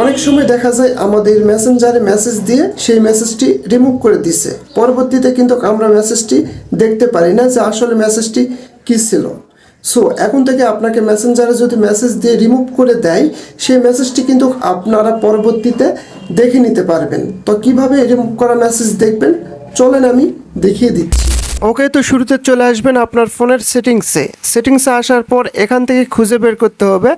অনেক সময় দেখা যায় আমাদের মেসেঞ্জারে মেসেজ দিয়ে সেই মেসেজটি রিমুভ করে দিছে। পরবর্তীতে কিন্তু আমরা মেসেজটি দেখতে পারি না যে আসলে মেসেজটি কী ছিল। সো এখন থেকে আপনাকে মেসেঞ্জারে যদি মেসেজ দিয়ে রিমুভ করে দেয়, সেই মেসেজটি কিন্তু আপনারা পরবর্তীতে দেখে নিতে পারবেন। তো কীভাবে রিমুভ করা মেসেজ দেখবেন? চলেন আমি দেখিয়ে দিচ্ছি। ওকে তো শুরুতে চলে আসবেন আপনার ফোনের সেটিংসে। সেটিংসে আসার পর এখান থেকে খুঁজে বের করতে হবে।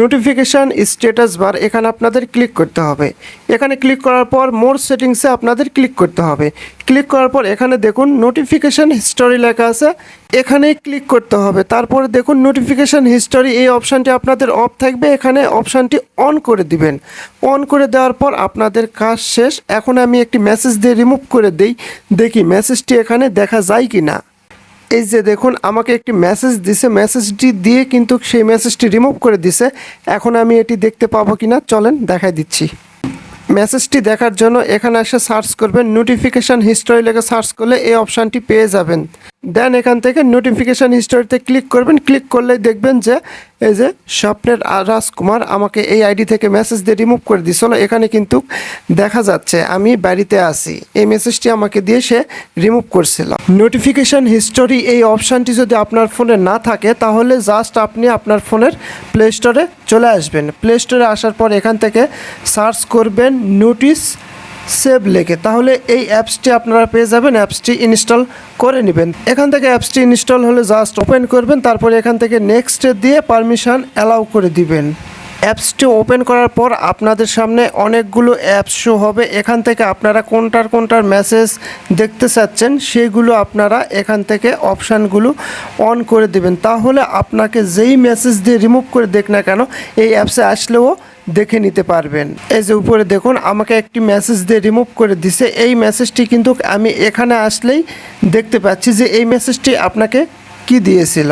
নোটিফিকেশান স্টেটাস বার এখানে আপনাদের ক্লিক করতে হবে। এখানে ক্লিক করার পর মোর সেটিংসে আপনাদের ক্লিক করতে হবে। ক্লিক করার পর এখানে দেখুন নোটিফিকেশান হিস্টোরি লেখা আছে। এখানেই ক্লিক করতে হবে। তারপরে দেখুন নোটিফিকেশান হিস্টোরি এই অপশানটি আপনাদের অফ থাকবে। এখানে অপশানটি অন করে দিবেন। অন করে দেওয়ার পর আপনাদের কাজ শেষ। এখন আমি একটি মেসেজ দিয়ে রিমুভ করে দেই। দেখি মেসেজটি এখানে দেখা যায় কি না এই যে দেখুন, আমাকে একটি মেসেজ দিছে। মেসেজটি দিয়ে কিন্তু সেই মেসেজটি রিমুভ করে দিছে। এখন আমি এটি দেখতে পাবো কি না চলেন দেখাই দিচ্ছি। মেসেজটি দেখার জন্য এখানে এসে সার্চ করবেন। নোটিফিকেশান হিস্টোরি লেগে সার্চ করলে এই অপশানটি পেয়ে যাবেন। দেন এখান থেকে নোটিফিকেশান হিস্টোরিতে ক্লিক করবেন। ক্লিক করলেই দেখবেন যে এই যে স্বপ্নের রাজকুমার আমাকে এই আইডি থেকে মেসেজ দিয়ে রিমুভ করে দিছিল এখানে কিন্তু দেখা যাচ্ছে আমি বাড়িতে আছি। এই মেসেজটি আমাকে দিয়ে সে রিমুভ করছিল। নোটিফিকেশান হিস্টোরি এই অপশানটি যদি আপনার ফোনে না থাকে, তাহলে জাস্ট আপনি আপনার ফোনের প্লে স্টোরে চলে আসবেন। প্লে স্টোরে আসার পর এখান থেকে সার্চ করবেন নোটিস সেভ লেখে। তাহলে এই অ্যাপসটি আপনারা পেয়ে যাবেন, অ্যাপসটি ইনস্টল করে নেবেন। এখান থেকে অ্যাপসটি ইনস্টল হলে জাস্ট ওপেন করবেন, তারপরে এখান থেকে নেক্সটে দিয়ে পারমিশন অ্যালাউ করে দিবেন। অ্যাপসটি ওপেন করার পর আপনাদের সামনে অনেকগুলো অ্যাপস শো হবে। এখান থেকে আপনারা কোনটার কোনটার মেসেজ দেখতে চাচ্ছেন, সেগুলো আপনারা এখান থেকে অপশানগুলো অন করে দেবেন। তাহলে আপনাকে যেই মেসেজ দিয়ে রিমুভ করে দেখ না কেন, এই অ্যাপসে আসলেও দেখে নিতে পারবেন। এই যে উপরে দেখুন, আমাকে একটি মেসেজ দিয়ে রিমুভ করে দিছে। এই মেসেজটি কিন্তু আমি এখানে আসলেই দেখতে পাচ্ছি যে এই মেসেজটি আপনাকে কি দিয়েছিল।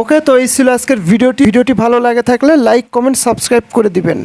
ওকে, তো এই ছিল আজকের ভিডিওটি। ভিডিওটি ভালো লাগে থাকলে লাইক, কমেন্ট, সাবস্ক্রাইব করে দিবেন।